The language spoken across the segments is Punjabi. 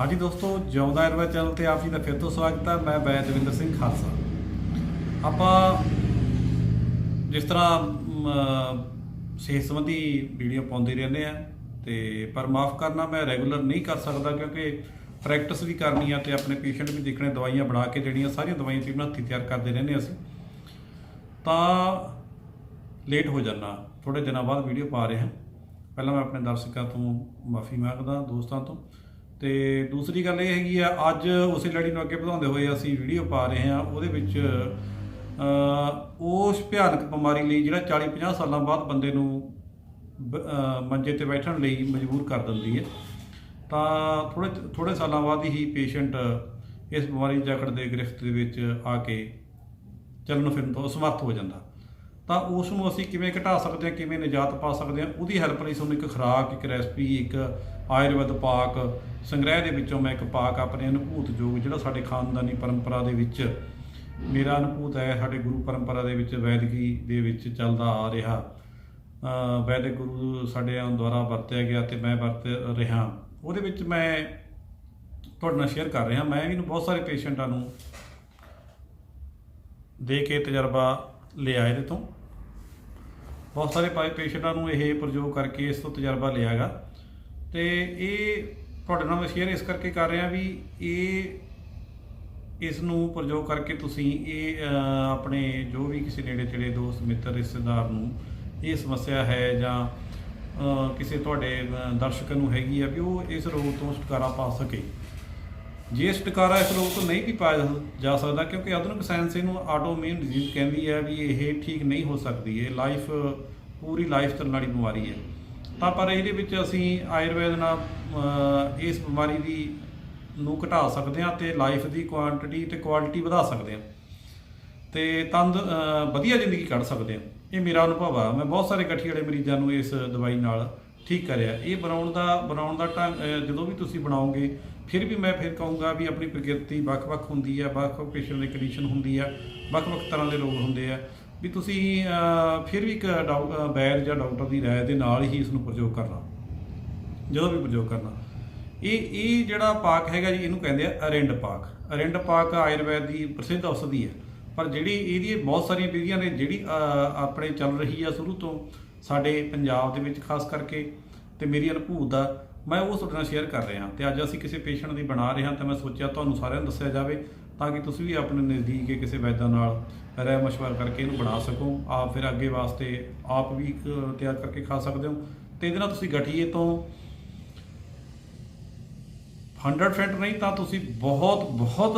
ਹਾਂਜੀ ਦੋਸਤੋ, ਜਿਉਂਦਾ ਆਯੁਰਵੈਦ ਚੈਨਲ ਤੇ ਆਪ ਜੀ ਦਾ ਫਿਰ ਤੋਂ ਸਵਾਗਤ ਹੈ। ਮੈਂ ਬੈ ਦਵਿੰਦਰ ਸਿੰਘ ਖਾਲਸਾ। ਆਪਾਂ ਜਿਸ ਤਰ੍ਹਾਂ ਸਿਹਤ ਸੰਬੰਧੀ ਵੀਡੀਓ ਪਾਉਂਦੇ ਰਹਿੰਦੇ ਆ ਤੇ ਪਰ ਮਾਫ ਕਰਨਾ, ਮੈਂ ਰੈਗੂਲਰ ਨਹੀਂ ਕਰ ਸਕਦਾ ਕਿਉਂਕਿ ਪ੍ਰੈਕਟਿਸ ਵੀ ਕਰਨੀ ਆ ਤੇ ਆਪਣੇ ਪੇਸ਼ੈਂਟ ਵੀ ਦੇਖਣੇ, ਦਵਾਈਆਂ ਬਣਾ ਕੇ ਜਿਹੜੀਆਂ ਸਾਰੀਆਂ ਦਵਾਈਆਂ ਟੀਮ ਹੱਥੀਂ ਤਿਆਰ ਕਰਦੇ ਰਹਿੰਦੇ ਅਸੀਂ। ਤਾਂ ਲੇਟ ਹੋ ਜਾਣਾ ਥੋੜੇ ਦਿਨਾਂ ਬਾਅਦ ਵੀਡੀਓ ਪਾ ਰਹੇ ਹਾਂ। ਪਹਿਲਾਂ ਮੈਂ ਆਪਣੇ ਦਰਸ਼ਕਾਂ ਤੋਂ ਮਾਫੀ ਮੰਗਦਾ, ਦੋਸਤਾਂ ਤੋਂ। ਤੇ ਦੂਸਰੀ ਗੱਲ ਇਹ ਹੈਗੀ ਆ, ਅੱਜ ਉਸੇ ਲੜੀ ਨੂੰ ਅੱਗੇ ਵਧਾਉਂਦੇ ਹੋਏ ਅਸੀਂ ਵੀਡੀਓ ਪਾ ਰਹੇ ਹਾਂ, ਉਹਦੇ ਵਿੱਚ ਉਸ ਭਿਆਨਕ ਬਿਮਾਰੀ ਲਈ ਜਿਹੜਾ 40 50 ਸਾਲਾਂ ਬਾਅਦ ਬੰਦੇ ਨੂੰ, ਬ- ਮੰਜੇ ਤੇ ਬੈਠਣ ਲਈ ਮਜਬੂਰ ਕਰ ਦਿੰਦੀ ਹੈ। ਤਾਂ ਥੋੜੇ ਥੋੜੇ ਸਾਲਾਂ ਬਾਅਦ ਹੀ ਪੇਸ਼ੈਂਟ ਇਸ ਬਿਮਾਰੀ ਜਕੜ ਦੇ ਗ੍ਰਿਫਤ ਦੇ ਵਿੱਚ ਆ ਕੇ ਚੱਲਣ ਫਿਰਨ ਤੋਂ ਅਸਮਰਥ ਹੋ ਜਾਂਦਾ। ਤਾਂ ਉਸ ਨੂੰ ਅਸੀਂ ਕਿਵੇਂ ਘਟਾ ਸਕਦੇ ਹਾਂ, ਕਿਵੇਂ ਨਿਜਾਤ ਪਾ ਸਕਦੇ ਹਾਂ? ਉਹਦੀ ਹੈਲਪ ਲਈ ਤੁਹਾਨੂੰ ਇੱਕ ਖੁਰਾਕ, ਇੱਕ ਰੈਸਪੀ ਇੱਕ ਆਯੁਰਵੈਦ ਪਾਕ ਸੰਗ੍ਰਹਿ ਦੇ ਵਿੱਚੋਂ ਮੈਂ ਇੱਕ ਪਾਕ ਆਪਣੇ ਅਨੁਭੂਤ ਯੋਗ ਜਿਹੜਾ ਸਾਡੇ ਖਾਨਦਾਨੀ ਪਰੰਪਰਾ ਦੇ ਵਿੱਚ, ਮੇਰਾ ਅਨੁਭੂਤ ਹੈ, ਸਾਡੇ ਗੁਰੂ ਪਰੰਪਰਾ ਦੇ ਵਿੱਚ ਵੈਦਗੀ ਦੇ ਵਿੱਚ ਚੱਲਦਾ ਆ ਰਿਹਾ। ਵੈਦਿਕ ਗੁਰੂ ਸਾਡੇ ਦੁਆਰਾ ਵਰਤਿਆ ਗਿਆ ਤੇ ਮੈਂ ਵਰਤ ਰਿਹਾ। ਉਹਦੇ ਵਿੱਚ ਮੈਂ ਤੁਹਾਡੇ ਨਾਲ ਸ਼ੇਅਰ ਕਰ ਰਿਹਾ। ਮੈਂ ਵੀ ਬਹੁਤ ਸਾਰੇ ਪੇਸ਼ੈਂਟਾਂ ਨੂੰ ਦੇ ਕੇ ਤਜਰਬਾ ਲਿਆ ਇਹਦੇ ਤੋਂ। ਬਹੁਤ ਸਾਰੇ ਪਾਈ ਪੇਸ਼ੈਂਟਾਂ ਨੂੰ ਇਹ ਪ੍ਰਯੋਗ ਕਰਕੇ ਇਸ ਤੋਂ ਤਜਰਬਾ ਲਿਆਗਾ। ਤੇ ਇਹ ਤੁਹਾਡੇ ਨਾਲ ਸ਼ੇਅਰ ਇਸ ਕਰਕੇ ਕਰ ਰਿਹਾ ਵੀ ਇਹ ਇਸ ਨੂੰ ਪ੍ਰਯੋਗ ਕਰਕੇ ਤੁਸੀਂ ਇਹ ਆਪਣੇ ਜੋ ਵੀ ਕਿਸੇ ਨੇੜੇ ਤੇੜੇ ਦੋਸਤ, ਮਿੱਤਰ, ਰਿਸ਼ਤੇਦਾਰ ਨੂੰ ਇਹ ਸਮੱਸਿਆ ਹੈ ਜਾਂ ਕਿਸੇ ਤੁਹਾਡੇ ਦਰਸ਼ਕ ਨੂੰ ਹੈਗੀ ਆ ਵੀ ਉਹ ਇਸ ਰੋਗ ਤੋਂ ਛੁਟਕਾਰਾ ਪਾ ਸਕੇ। ਜੇ ਛੁਟਕਾਰਾ ਇਸ ਰੋਗ ਤੋਂ ਨਹੀਂ ਵੀ ਪਾਇਆ ਜਾ ਸਕਦਾ, ਕਿਉਂਕਿ ਆਧੁਨਿਕ ਸਾਇੰਸ ਇਹਨੂੰ ਆਟੋਇਮਿਊਨ ਡਿਜ਼ੀਜ਼ ਕਹਿੰਦੀ ਹੈ ਵੀ ਇਹ ਠੀਕ ਨਹੀਂ ਹੋ ਸਕਦੀ, ਇਹ ਲਾਈਫ ਪੂਰੀ ਲਾਈਫ ਚੱਲਣ ਵਾਲੀ ਬਿਮਾਰੀ ਹੈ। ਤਾਂ ਪਰ ਇਹਦੇ ਵਿੱਚ ਅਸੀਂ ਆਯੁਰਵੇਦ ਨਾਲ ਇਸ ਬਿਮਾਰੀ ਦੀ ਨੂੰ ਘਟਾ ਸਕਦੇ ਹਾਂ ਤੇ ਲਾਈਫ ਦੀ ਕੁਆਂਟੀਟੀ ਤੇ ਕੁਆਲਿਟੀ ਵਧਾ ਸਕਦੇ ਹਾਂ। ਤੇ ਤੰਦ ਵਧੀਆ ਜ਼ਿੰਦਗੀ ਕੱਢ ਸਕਦੇ ਹਾਂ। ਇਹ ਮੇਰਾ ਅਨੁਭਵ ਆ। ਮੈਂ ਬਹੁਤ ਸਾਰੇ ਗਠੀ ਵਾਲੇ ਮਰੀਜ਼ਾਂ ਨੂੰ ਇਸ ਦਵਾਈ ਨਾਲ ਠੀਕ ਕਰਿਆ। ਇਹ ਬਣਾਉਣ ਦਾ ਬਣਾਉਣ ਦਾ ਢੰਗ ਜਦੋਂ ਵੀ ਤੁਸੀਂ ਬਣਾਓਗੇ ਫਿਰ ਵੀ ਮੈਂ ਫਿਰ ਕਹੂੰਗਾ ਵੀ ਆਪਣੀ ਪ੍ਰਕਿਰਤੀ ਵੱਖ-ਵੱਖ ਹੁੰਦੀ ਹੈ ਵੱਖ-ਵੱਖ ਪੇਸ਼ੈਂਟ ਦੀ ਕੰਡੀਸ਼ਨ ਹੁੰਦੀ ਹੈ ਵੱਖ-ਵੱਖ ਤਰ੍ਹਾਂ ਦੇ ਰੋਗ ਹੁੰਦੇ ਆ। ਵੀ ਤੁਸੀਂ ਫਿਰ ਵੀ ਇੱਕ ਡਾਕ- ਅਹ, ਜਾਂ ਡਾਕਟਰ ਦੀ ਰਾਏ ਦੇ ਨਾਲ ਹੀ ਇਸ ਨੂੰ ਪ੍ਰਯੋਗ ਕਰਨਾ। ਜਦੋਂ ਵੀ ਪ੍ਰਯੋਗ ਕਰਨਾ। ਇਹ ਇਹ ਜਿਹੜਾ ਪਾਕ ਹੈਗਾ ਜੀ ਇਹਨੂੰ ਕਹਿੰਦੇ ਆ ਅਰਿੰਡ ਪਾਕ। ਅਰਿੰਡ ਪਾਕ ਆਯੁਰਵੈਦ ਦੀ ਪ੍ਰਸਿੱਧ ਔਸ਼ਧੀ ਹੈ। ਪਰ ਜਿਹੜੀ ਇਹਦੀ ਬਹੁਤ ਸਾਰੀਆਂ ਵਿਧੀਆਂ ਨੇ ਜਿਹੜੀ ਆਪਣੇ ਚੱਲ ਰਹੀ ਆ ਸ਼ੁਰੂ ਤੋਂ ਸਾਡੇ ਪੰਜਾਬ ਦੇ ਵਿੱਚ ਖਾਸ ਕਰਕੇ ਤੇ ਮੇਰੀ ਅਨੁਭੂਤ ਦਾ ਮੈਂ ਉਹ ਤੁਹਾਡੇ ਨਾਲ ਸ਼ੇਅਰ ਕਰ ਰਿਹਾ। ਤੇ ਅੱਜ ਅਸੀਂ ਕਿਸੇ ਪੇਸ਼ੈਂਟ ਦੀ ਬਣਾ ਰਹੇ ਹਾਂ ਤਾਂ ਮੈਂ ਸੋਚਿਆ ਤੁਹਾਨੂੰ ਸਾਰਿਆਂ ਨੂੰ ਦੱਸਿਆ ਜਾਵੇ ਤਾਂ ਕਿ ਤੁਸੀਂ ਵੀ ਆਪਣੇ ਨਜ਼ਦੀਕ ਕਿਸੇ ਵੈਦਾਂ ਨਾਲ ਰਹਿ ਮਸ਼ਵਰਾ ਕਰਕੇ ਇਹਨੂੰ ਬਣਾ ਸਕੋ। ਆਪ ਫਿਰ ਅੱਗੇ ਵਾਸਤੇ ਆਪ ਵੀ ਇੱਕ ਤਿਆਰ ਕਰਕੇ ਖਾ ਸਕਦੇ ਹੋ। ਤੇ ਇਹਦੇ ਨਾਲ ਤੁਸੀਂ ਗਠੀਏ ਤੋਂ 100% ਨਹੀਂ ਤਾਂ ਤੁਸੀਂ ਬਹੁਤ ਬਹੁਤ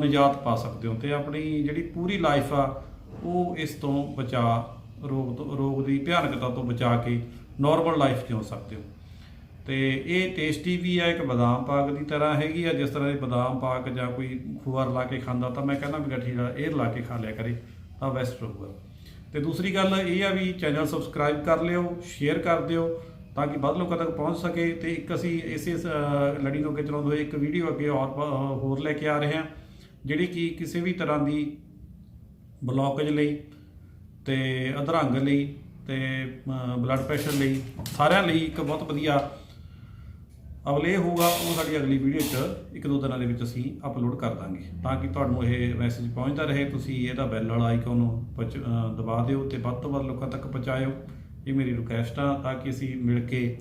ਨਿਜਾਤ ਪਾ ਸਕਦੇ ਹੋ। ਤੇ ਆਪਣੀ ਜਿਹੜੀ ਪੂਰੀ ਲਾਈਫ ਆ, ਉਹ ਇਸ ਤੋਂ ਬਚਾ ਰੋਗ ਤੋਂ, ਰੋਗ ਦੀ ਭਿਆਨਕਤਾ ਤੋਂ ਬਚਾ ਕੇ ਨਾਰਮਲ ਲਾਈਫ ਜਿਉ ਸਕਦੇ ਹੋ। ਤੇ ਇਹ ਟੇਸਟੀ ਵੀ ਆ, ਇੱਕ ਬਦਾਮ ਪਾਕ ਦੀ ਤਰ੍ਹਾਂ ਹੈਗੀ ਆ, ਜਿਸ ਤਰ੍ਹਾਂ ਦੇ ਬਦਾਮ ਪਾਕ ਜਾਂ ਕੋਈ ਖੁਆਰ ਲਾ ਕੇ ਖਾਂਦਾ ਤਾਂ ਮੈਂ ਕਹਿੰਦਾ ਵੀ ਗੱਠੀ ਦਾ ਇਹ ਲਾ ਕੇ ਖਾ ਲਿਆ ਕਰੇ, ਤਾਂ ਬੈਸਟ ਰਹੂਗਾ। ਤੇ ਦੂਸਰੀ ਗੱਲ ਇਹ ਆ ਵੀ ਚੈਨਲ ਸਬਸਕ੍ਰਾਈਬ ਕਰ ਲਿਓ ਸ਼ੇਅਰ ਕਰ ਦਿਓ, ਤਾਂ ਕਿ ਵੱਧ ਲੋਕਾਂ ਤੱਕ ਪਹੁੰਚ ਸਕੇ, ਤੇ ਇੱਕ ਅਸੀਂ ਇਸੇ ਲੜੀ ਨੂੰ ਅੱਗੇ ਚਲਾਉਂਦੇ ਹੋਏ ਇੱਕ ਵੀਡੀਓ ਅੱਗੇ ਹੋਰ ਪ- ਹੋਰ ਲੈ ਕੇ ਆ ਰਹੇ ਹਾਂ, ਜਿਹੜੀ ਕਿ ਕਿਸੇ ਵੀ ਤਰ੍ਹਾਂ ਦੀ ਬਲੌਕੇਜ ਲਈ ਤੇ ਅਧਰੰਗ ਲਈ ਤੇ ਬਲੱਡ ਪ੍ਰੈਸ਼ਰ ਲਈ ਸਾਰਿਆਂ ਲਈ ਇੱਕ ਬਹੁਤ ਵਧੀਆ ਅਗਲੇ ਹੋਊਗਾ ਉਹ ਸਾਡੀ ਅਗਲੀ ਵੀਡੀਓ 'ਚ ਇੱਕ ਦੋ ਦਿਨਾਂ ਦੇ ਵਿੱਚ ਅਸੀਂ ਅਪਲੋਡ ਕਰ ਦਾਂਗੇ। ਤਾਂ ਕਿ ਤੁਹਾਨੂੰ ਇਹ ਮੈਸੇਜ ਪਹੁੰਚਦਾ ਰਹੇ, ਤੁਸੀਂ ਇਹਦਾ ਬੈਲ ਵਾਲਾ ਆਈਕਨ ਨੂੰ ਪਹੁੰਚ- ਦਬਾ ਦਿਓ ਤੇ ਵੱਧ ਤੋਂ ਵੱਧ ਲੋਕਾਂ ਤੱਕ ਪਹੁੰਚਾਇਓ। ਇਹ ਮੇਰੀ ਰਿਕੁਐਸਟ ਆ, ਤਾਂ ਕਿ ਅਸੀਂ ਮਿਲ ਕੇ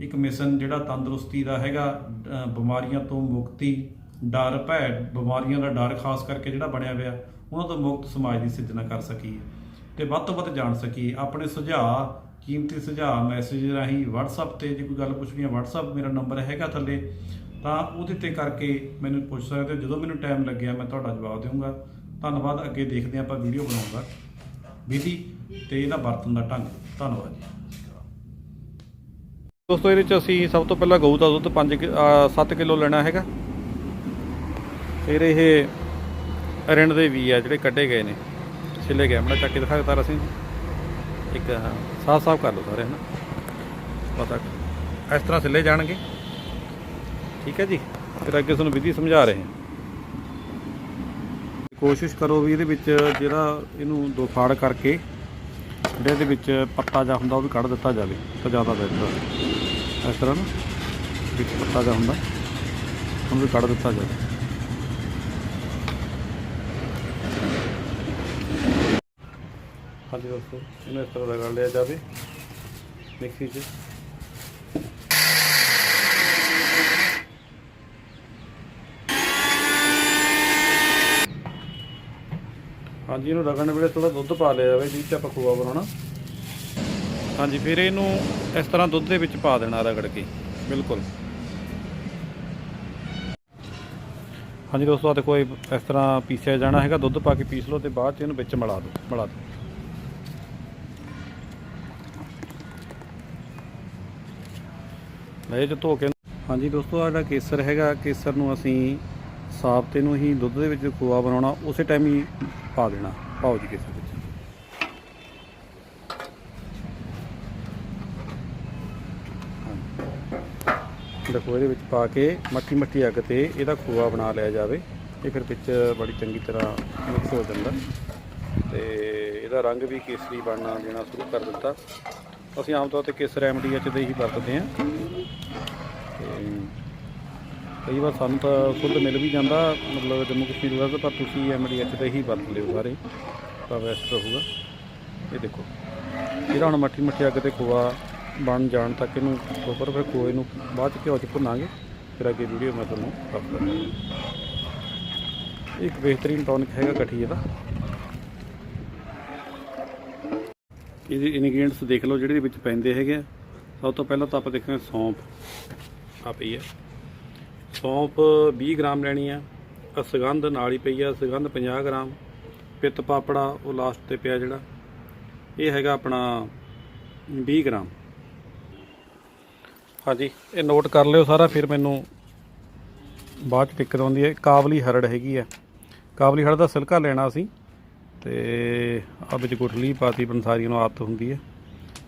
ਇੱਕ ਮਿਸ਼ਨ ਜਿਹੜਾ ਤੰਦਰੁਸਤੀ ਦਾ ਹੈਗਾ ਬਿਮਾਰੀਆਂ ਤੋਂ ਮੁਕਤੀ, ਡਰ ਭੈ ਬਿਮਾਰੀਆਂ ਦਾ ਡਰ ਖਾਸ ਕਰਕੇ ਜਿਹੜਾ ਬਣਿਆ ਹੋਇਆ, ਉਹਨਾਂ ਤੋਂ ਮੁਕਤ ਸਮਾਜ ਦੀ ਸਿਰਜਣਾ ਕਰ ਸਕੀਏ ਤੇ ਵੱਧ ਤੋਂ ਵੱਧ ਜਾਣ ਸਕੀਏ। ਆਪਣੇ ਸੁਝਾਅ ਕੀਮਤੀ ਸੁਝਾਅ ਮੈਸੇਜ ਰਾਹੀਂ WhatsApp ਤੇ ਜੇ ਕੋਈ ਗੱਲ ਪੁੱਛਣੀ ਹੈ WhatsApp ਮੇਰਾ ਨੰਬਰ ਹੈਗਾ ਥੱਲੇ, ਤਾਂ ਉਹਦੇ ਤੇ ਕਰਕੇ ਮੈਨੂੰ ਪੁੱਛ ਸਕਦੇ ਹੋ। ਜਦੋਂ ਮੈਨੂੰ ਟਾਈਮ ਲੱਗਿਆ, ਮੈਂ ਤੁਹਾਡਾ ਜਵਾਬ ਦੇਵਾਂਗਾ ਧੰਨਵਾਦ, ਅੱਗੇ ਦੇਖਦੇ ਹਾਂ ਆਪਾਂ ਵੀਡੀਓ ਬਣਾਉਣ ਦਾ ਵਿਧੀ ਤੇ ਇਹਦਾ ਵਰਤਣ ਦਾ ਢੰਗ। ਧੰਨਵਾਦ ਜੀ। ਦੋਸਤੋ, ਇਹਦੇ ਚ ਅਸੀਂ ਸਭ ਤੋਂ ਪਹਿਲਾਂ ਗਊ ਦਾ ਦੁੱਧ 5 7 ਕਿਲੋ ਲੈਣਾ ਹੈਗਾ। ਫਿਰ ਇਹ ਰਿੰਡ ਦੇ ਵੀ ਆ, ਜਿਹੜੇ ਕੱਢੇ ਗਏ ਨੇ। ਛਿੱਲੇ ਗਏ ਮੈਂ ਚੱਕ ਕੇ ਦਿਖਾ ਦਿੱਤਾ ਅਸੀਂ ਇੱਕ ਸਾਫ਼ ਸਾਫ਼ ਕਰ ਲਓ ਸਾਰੇ, ਹਨਾ? ਪਤਾ ਇਸ ਤਰ੍ਹਾਂ ਸਿੱਲੇ ਜਾਣਗੇ। ਠੀਕ ਹੈ ਜੀ? ਫਿਰ ਅੱਗੇ ਤੁਹਾਨੂੰ ਵਿਧੀ ਸਮਝਾ ਰਹੇ ਹਾਂ। ਕੋਸ਼ਿਸ਼ ਕਰੋ ਵੀ ਇਹਦੇ ਵਿੱਚ ਜਿਹੜਾ ਇਹਨੂੰ ਦੋ ਫਾੜ ਕਰਕੇ ਜਿਹੜੇ ਇਹਦੇ ਵਿੱਚ ਪੱਤਾ ਜਾ ਹੁੰਦਾ ਉਹ ਵੀ ਕੱਢ ਦਿੱਤਾ ਜਾਵੇ, ਤਾਂ ਜ਼ਿਆਦਾ ਬਿਹਤਰ ਇਸ ਤਰ੍ਹਾਂ ਨਾ, ਵਿੱਚ ਪੱਤਾ ਜਾ ਹੁੰਦਾ, ਉਹਨੂੰ ਵੀ ਕੱਢ ਦਿੱਤਾ ਜਾਵੇ। ਹਾਂਜੀ ਦੋਸਤੋ, ਇਹਨੂੰ ਇਸ ਤਰ੍ਹਾਂ ਰਗੜ ਲਿਆ ਜਾਵੇ। ਮਿਕਸੀ 'ਚ। ਹਾਂਜੀ, ਇਹਨੂੰ ਰਗੜਨ ਵੇਲੇ ਥੋੜਾ ਦੁੱਧ ਪਾ ਲਿਆ ਜਾਵੇ ਜਿਸ 'ਚ ਆਪਾਂ ਖੋਆ ਬਣਾਉਣਾ। ਹਾਂਜੀ, ਫਿਰ ਇਹਨੂੰ ਇਸ ਤਰ੍ਹਾਂ ਦੁੱਧ ਦੇ ਵਿੱਚ ਪਾ ਦੇਣਾ ਰਗੜ ਕੇ। ਬਿਲਕੁਲ। ਹਾਂਜੀ ਦੋਸਤੋ ਆ ਦੇਖੋ ਇਸ ਤਰ੍ਹਾਂ ਪੀਸਿਆ ਜਾਣਾ ਹੈਗਾ। ਦੁੱਧ ਪਾ ਕੇ ਪੀਸ ਲਓ ਤੇ ਬਾਅਦ ਚ ਇਹਨੂੰ ਵਿੱਚ ਮਿਲਾ ਦਿਓ ਮਿਲਾ ਦਿਓ। ਇਹ ਚ ਧੋ ਕੇ ਹਾਂਜੀ ਦੋਸਤੋ, ਆਹ ਜਿਹੜਾ ਕੇਸਰ ਹੈਗਾ, ਕੇਸਰ ਨੂੰ ਅਸੀਂ ਸਾਬਤੇ ਨੂੰ ਹੀ ਦੁੱਧ ਦੇ ਵਿੱਚ ਖੋਆ ਬਣਾਉਣਾ, ਉਸੇ ਟਾਈਮ ਹੀ ਪਾ ਦੇਣਾ। ਪਾਓ ਜੀ ਕੇਸਰ ਵਿੱਚ। ਦੇਖੋ, ਇਹਦੇ ਵਿੱਚ ਪਾ ਕੇ ਮੱਠੀ ਮੱਠੀ ਅੱਗ ਤੇ ਇਹਦਾ ਖੋਆ ਬਣਾ ਲਿਆ ਜਾਵੇ। ਇਹ ਫਿਰ ਵਿੱਚ ਬੜੀ ਚੰਗੀ ਤਰ੍ਹਾਂ ਮਿਕਸ ਹੋ ਜਾਂਦਾ। ਤੇ ਇਹਦਾ ਰੰਗ ਵੀ ਕੇਸਰੀ ਬਣਨਾ ਦੇਣਾ ਸ਼ੁਰੂ ਕਰ ਦਿੱਤਾ। ਅਸੀਂ ਆਮ ਤੌਰ ਤੇ ਕੇਸਰ ਐਮਡੀਐਚ ਦੇ ਹੀ ਵਰਤਦੇ ਹਾਂ। ਕਈ ਵਾਰ ਸਾਨੂੰ ਤਾਂ ਖੁਦ ਮਿਲ ਵੀ ਜਾਂਦਾ, ਮਤਲਬ ਜੰਮੂ ਕਸ਼ਮੀਰ ਵਾਲਾ ਪਰ ਤੁਸੀਂ ਐਮਡੀਐਚ ਦਾ ਹੀ ਵਰਤ ਲਿਓ ਸਾਰੇ, ਤਾਂ ਬੈਸਟ ਰਹੂਗਾ। ਇਹ ਦੇਖੋ ਇਹਦਾ ਹੁਣ ਮੱਠੀ ਮੱਠੀ ਅੱਗ ਤੇ ਖੋਆ ਬਣ ਜਾਣ ਤੱਕ ਇਹਨੂੰ ਪ੍ਰੋਪਰ ਫਿਰ ਖੋਏ ਨੂੰ ਬਾਅਦ ਚ ਘਿਓ ਚ ਭੁੰਨਾਂਗੇ, ਫਿਰ ਅੱਗੇ ਵੀਡੀਓ ਮੈਂ ਤੁਹਾਨੂੰ ਅਪ ਕਰਾਂਗਾ ਇੱਕ ਬਿਹਤਰੀਨ ਟੌਨਿਕ ਹੈਗਾ ਕਠੀ ਇਹਦਾ। ਇਹਦੇ ਇਨਗਰੀਡੀਅੰਟਸ ਦੇਖ ਲਓ ਜਿਹੜੇ ਇਹਦੇ ਵਿੱਚ ਪੈਂਦੇ ਹੈਗੇ ਆ। ਸਭ ਤੋਂ ਪਹਿਲਾਂ ਤਾਂ ਆਪਾਂ ਦੇਖਾਂਗੇ ਸੌਂਫ ਆ ਪਈ ਹੈ ਸੌਂਫ 20 ਗ੍ਰਾਮ ਲੈਣੀ ਆ, ਆਹ ਸੁਗੰਧ ਨਾਲ ਹੀ ਪਈ ਆ, ਸੁਗੰਧ 50 ਗ੍ਰਾਮ, ਪਿੱਤ ਪਾਪੜਾ, ਉਹ ਲਾਸਟ ਤੇ ਪਿਆ ਜਿਹੜਾ, ਇਹ ਹੈਗਾ ਆਪਣਾ 20 ਗ੍ਰਾਮ। ਹਾਂਜੀ, ਇਹ ਨੋਟ ਕਰ ਲਿਓ ਸਾਰਾ, ਫਿਰ ਮੈਨੂੰ ਬਾਅਦ ਚ ਦਿੱਕਤ ਆਉਂਦੀ ਹੈ। ਕਾਬਲੀ ਹਰੜ ਹੈਗੀ ਆ। ਕਾਬਲੀ ਹਰੜ ਦਾ ਸਿਲਕਾ ਲੈਣਾ ਸੀ, ਤੇ ਆ ਵਿੱਚ ਗੁਠਲੀ ਪਾਤੀ ਪੰਸਾਰੀਆਂ ਨੂੰ ਆਦਤ ਹੁੰਦੀ ਹੈ,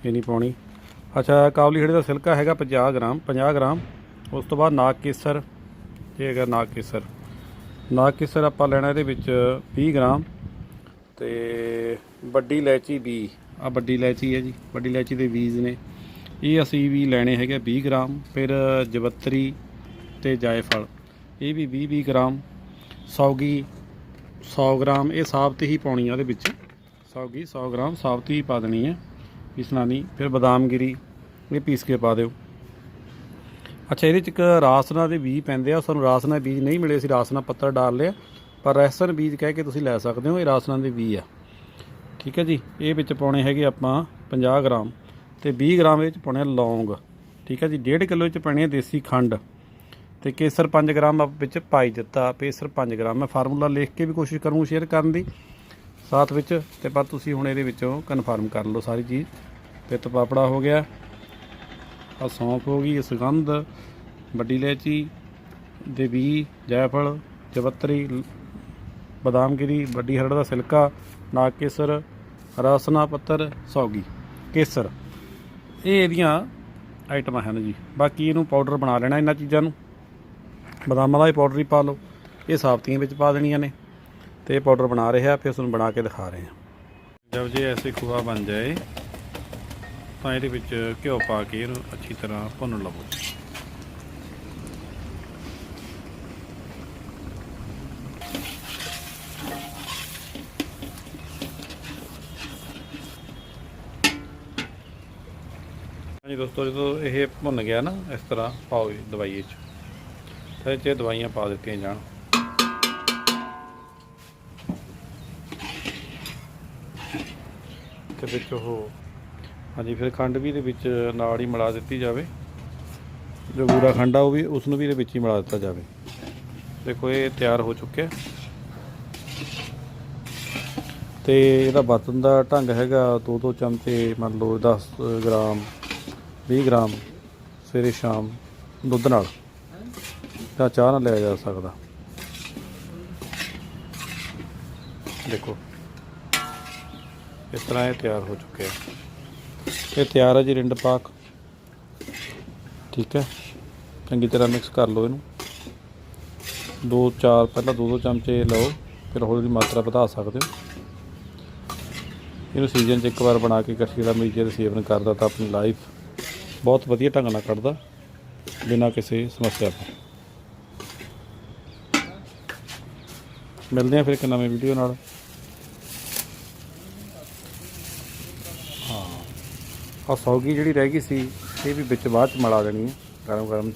ਇਹ ਨਹੀਂ ਪਾਉਣੀ। ਅੱਛਾ, ਕਾਬਲੀ ਹਰੜ ਦਾ ਸਿਲਕਾ ਹੈਗਾ 50 ਗ੍ਰਾਮ 50 ਗ੍ਰਾਮ, ਉਸ ਤੋਂ ਬਾਅਦ ਨਾਗ ਕੇਸਰ ਇਹ ਹੈਗਾ ਨਾਗ ਕੇਸਰ। ਨਾਗ ਕੇਸਰ ਆਪਾਂ ਲੈਣਾ ਇਹਦੇ ਵਿੱਚ 20 ਗ੍ਰਾਮ ਤੇ ਵੱਡੀ ਇਲਾਇਚੀ ਵੀ ਆ ਵੱਡੀ ਇਲਾਇਚੀ ਹੈ ਜੀ, ਵੱਡੀ ਇਲਾਇਚੀ ਦੇ ਬੀਜ ਨੇ। ਇਹ ਅਸੀਂ ਵੀ ਲੈਣੇ ਹੈਗੇ 20 ਗ੍ਰਾਮ, ਫਿਰ ਜਵੱਤਰੀ ਤੇ ਜਾਇਫਲ। ਇਹ ਵੀ 20 20 ਗ੍ਰਾਮ। ਸੌਗੀ 100 ਗ੍ਰਾਮ, ਇਹ ਸਾਬਤ ਹੀ ਪਾਉਣੀ ਆ ਉਹਦੇ ਵਿੱਚ। ਸੌਗੀ 100 ਗ੍ਰਾਮ ਸਾਬਤ ਹੀ ਪਾ ਦੇਣੀ ਹੈ। ਪੀਸਣਾ ਨਹੀਂ ਫਿਰ ਬਦਾਮਗਿਰੀ, ਇਹ ਪੀਸ ਕੇ ਪਾ ਦਿਓ। ਅੱਛਾ, ਇਹਦੇ ਚ ਇੱਕ ਰਾਸਨਾ ਦੇ ਬੀਜ ਪੈਂਦੇ ਆ, ਸਾਨੂੰ ਰਾਸਨਾ ਬੀਜ ਨਹੀਂ ਮਿਲੇ ਸੀ ਰਾਸਨਾ ਪੱਤਰ ਡਾਲ ਲਿਆ। ਪਰ ਰੈਸਨ ਬੀਜ ਕਹਿ ਕੇ ਤੁਸੀਂ ਲੈ ਸਕਦੇ ਹੋ, ਇਹ ਰਾਸਨਾ ਦੇ ਬੀਜ ਆ। ਠੀਕ ਹੈ ਜੀ, ਇਹ ਵਿੱਚ ਪਾਉਣੇ ਹੈਗੇ ਆਪਾਂ 50 ਗ੍ਰਾਮ ਤੇ 20 ਗ੍ਰਾਮ ਵਿੱਚ ਪਾਉਣੇ ਆ ਲੌਂਗ। ਠੀਕ ਹੈ ਜੀ 1.5 ਕਿਲੋ ਵਿੱਚ ਪਾਉਣੀ ਹੈ ਦੇਸੀ ਖੰਡ। ਤੇ ਕੇਸਰ 5 ਗ੍ਰਾਮ ਆਪ ਵਿੱਚ ਪਾਈ ਦਿੱਤਾ ਪੇਸਰ 5 ਗ੍ਰਾਮ। ਮੈਂ ਫਾਰਮੂਲਾ ਲਿਖ ਕੇ ਵੀ ਕੋਸ਼ਿਸ਼ ਕਰੂੰ ਸ਼ੇਅਰ ਕਰਨ ਦੀ। ਸਾਥ ਵਿੱਚ, ਤੇ ਪਰ ਤੁਸੀਂ ਹੁਣ ਇਹਦੇ ਵਿੱਚੋਂ ਕਨਫਰਮ ਕਰ ਲਓ ਸਾਰੀ ਚੀਜ਼। ਪਿੱਤ ਤਪਾਪੜਾ ਹੋ ਗਿਆ। ਆ ਸੌਂਫ ਹੋ ਗਈ, ਸੁਗੰਧ, ਵੱਡੀ ਇਲਾਇਚੀ ਦੇ ਬੀ ਜਾਇਫਲ ਜਵੱਤਰੀ ਬਦਾਮਗਿਰੀ, ਵੱਡੀ ਹਰੜ ਦਾ ਸਿਲਕਾ, ਨਾਗ ਕੇਸਰ, ਰਸਨਾ ਪੱਤਰ, ਸੌਗੀ, ਕੇਸਰ। ਇਹ ਇਹਦੀਆਂ ਆਈਟਮਾਂ ਹਨ ਜੀ। ਬਾਕੀ ਇਹਨੂੰ ਪਾਊਡਰ ਬਣਾ ਲੈਣਾ ਇਹਨਾਂ ਚੀਜ਼ਾਂ ਨੂੰ। ਬਦਾਮਾਂ ਦਾ ਵੀ ਪਾਊਡਰ ਹੀ ਪਾ ਲਓ। ਇਹ ਸਾਬਤੀਆਂ ਵਿੱਚ ਪਾ ਦੇਣੀਆਂ ਨੇ ਤੇ ਇਹ ਪਾਊਡਰ ਬਣਾ ਰਿਹਾ, ਫਿਰ ਤੁਹਾਨੂੰ ਬਣਾ ਕੇ ਦਿਖਾ ਰਹੇ ਹਾਂ। ਜਦ ਜੇ ਐਸੇ ਖੋਆ ਬਣ ਜਾਏ ਤਾਂ ਇਹਦੇ ਵਿੱਚ ਘਿਓ ਪਾ ਕੇ ਇਹਨੂੰ ਅੱਛੀ ਤਰ੍ਹਾਂ ਭੁੰਨ ਲਵੋ। ਹਾਂਜੀ ਦੋਸਤੋ, ਜਦੋਂ ਇਹ ਭੁੰਨ ਗਿਆ ਨਾ, ਇਸ ਤਰ੍ਹਾਂ ਪਾਓ ਜੀ ਦਵਾਈ ਇਹ 'ਚ ਇਹ 'ਚ ਦਵਾਈਆਂ ਪਾ ਦਿੱਤੀਆਂ ਜਾਣ। ਤੇ ਵਿੱਚ ਉਹ ਹਾਂਜੀ, ਫਿਰ ਖੰਡ ਵੀ ਇਹਦੇ ਵਿੱਚ ਨਾਲ ਹੀ ਮਿਲਾ ਦਿੱਤੀ ਜਾਵੇ। ਜੋ ਗੂੜਾ ਖੰਡ ਆ, ਉਹ ਵੀ ਉਸ ਨੂੰ ਵੀ ਇਹਦੇ ਵਿੱਚ ਹੀ ਮਿਲਾ ਦਿੱਤਾ ਜਾਵੇ। ਦੇਖੋ, ਇਹ ਤਿਆਰ ਹੋ ਚੁੱਕਿਆ। ਤੇ ਇਹਦਾ ਵਰਤਣ ਦਾ ਢੰਗ ਹੈਗਾ ਦੋ ਦੋ ਚਮਚੇ, ਮੰਨ ਲਓ 10 ਗ੍ਰਾਮ 20 ਗ੍ਰਾਮ, ਸਵੇਰੇ ਸ਼ਾਮ ਦੁੱਧ ਨਾਲ। ਤਾਂ ਚਾਹ ਨਾਲ ਲਿਆ ਜਾ ਸਕਦਾ। ਦੇਖੋ, ਇਸ ਤਰ੍ਹਾਂ ਇਹ ਤਿਆਰ ਹੋ ਚੁੱਕਿਆ। ਇਹ ਤਿਆਰ ਹੈ ਜੀ ਰਿੰਡ ਪਾਕ। ਠੀਕ ਹੈ। ਚੰਗੀ ਤਰ੍ਹਾਂ ਮਿਕਸ ਕਰ ਲਓ ਇਹਨੂੰ। ਦੋ, ਚਾਰ, ਪਹਿਲਾਂ ਦੋ ਦੋ ਚਮਚੇ ਲਓ, ਫਿਰ ਹੌਲੀ ਦੀ ਮਾਤਰਾ ਵਧਾ ਸਕਦੇ ਹੋ। ਇਹਨੂੰ ਸੀਜ਼ਨ 'ਚ ਇੱਕ ਵਾਰ ਬਣਾ ਕੇ ਕਸ਼ੀ ਦਾ ਮਰੀਜ਼ ਦੇ ਸੇਵਨ ਕਰਦਾ ਤਾਂ ਆਪਣੀ ਲਾਈਫ ਬਹੁਤ ਵਧੀਆ ਢੰਗ ਨਾਲ ਕੱਢਦਾ, ਬਿਨਾਂ ਕਿਸੇ ਸਮੱਸਿਆ ਤੋਂ। ਮਿਲਦੇ ਆ ਫਿਰ ਇੱਕ ਨਵੇਂ ਵੀਡੀਓ ਨਾਲ। ਆ ਸੌਗੀ ਜਿਹੜੀ ਰਹਿ ਗਈ ਸੀ, ਇਹ ਵੀ ਵਿੱਚ ਬਾਅਦ ਚ ਮਿਲਾ ਦੇਣੀ ਹੈ, ਗਰਮ ਗਰਮ ਚ।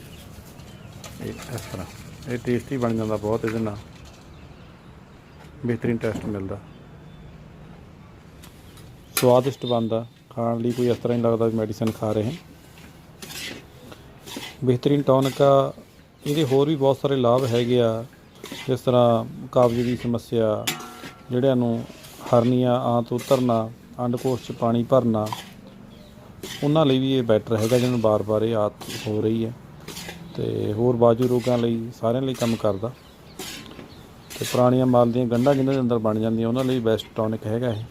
ਇਹ ਇਸ ਤਰ੍ਹਾਂ। ਇਹ ਟੇਸਟੀ ਬਣ ਜਾਂਦਾ ਬਹੁਤ ਇਹਦੇ ਨਾਲ। ਬਿਹਤਰੀਨ ਟੇਸਟ ਮਿਲਦਾ। ਸਵਾਦਿਸ਼ਟ ਬਣਦਾ। ਖਾਣ ਲਈ ਕੋਈ ਇਸ ਤਰ੍ਹਾਂ ਨਹੀਂ ਲੱਗਦਾ ਵੀ ਮੈਡੀਸਨ ਖਾ ਰਹੇ ਹਾਂ ਬਿਹਤਰੀਨ ਟੌਨਿਕ ਆ। ਇਹਦੇ ਹੋਰ ਵੀ ਬਹੁਤ ਸਾਰੇ ਲਾਭ ਹੈਗੇ ਆ। ਜਿਸ ਤਰ੍ਹਾਂ ਕਬਜ਼ ਦੀ ਸਮੱਸਿਆ, ਜਿਹੜਿਆਂ ਨੂੰ ਹਰਨੀਆਂ, ਆਂਤ ਉਤਰਨਾ, ਅੰਡਕੋਸ਼ 'ਚ ਪਾਣੀ ਭਰਨਾ ਉਹਨਾਂ ਲਈ ਵੀ ਇਹ ਬੈਟਰ ਹੈਗਾ ਜਿਹਨਾਂ ਨੂੰ ਬਾਰ-ਬਾਰ ਇਹ ਆਦਤ ਹੋ ਰਹੀ ਹੈ। ਤੇ ਹੋਰ ਬਾਜੂ ਰੋਗਾਂ ਲਈ ਸਾਰਿਆਂ ਲਈ ਕੰਮ ਕਰਦਾ। ਤੇ ਪੁਰਾਣੀਆਂ ਮਾਲ ਦੀਆਂ ਗੰਢਾਂ ਜਿਹਨਾਂ ਦੇ ਅੰਦਰ ਬਣ ਜਾਂਦੀਆਂ, ਉਹਨਾਂ ਲਈ ਬੈਸਟ ਟੌਨਿਕ ਹੈਗਾ ਇਹ।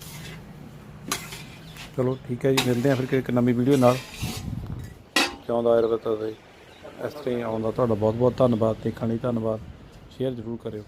ਚਲੋ ਠੀਕ ਹੈ ਜੀ, ਮਿਲਦੇ ਹਾਂ ਫਿਰ ਇੱਕ ਨਵੀਂ ਵੀਡੀਓ ਨਾਲ। ਚਾਹੁੰਦਾ ਆਯੁਰਵੇਦ ਦੇ ਇਸ ਤਰ੍ਹਾਂ ਹੀ ਤੁਹਾਡਾ ਬਹੁਤ ਬਹੁਤ ਧੰਨਵਾਦ, ਦੇਖਣ ਲਈ ਧੰਨਵਾਦ। ਸ਼ੇਅਰ ਜ਼ਰੂਰ ਕਰਿਓ।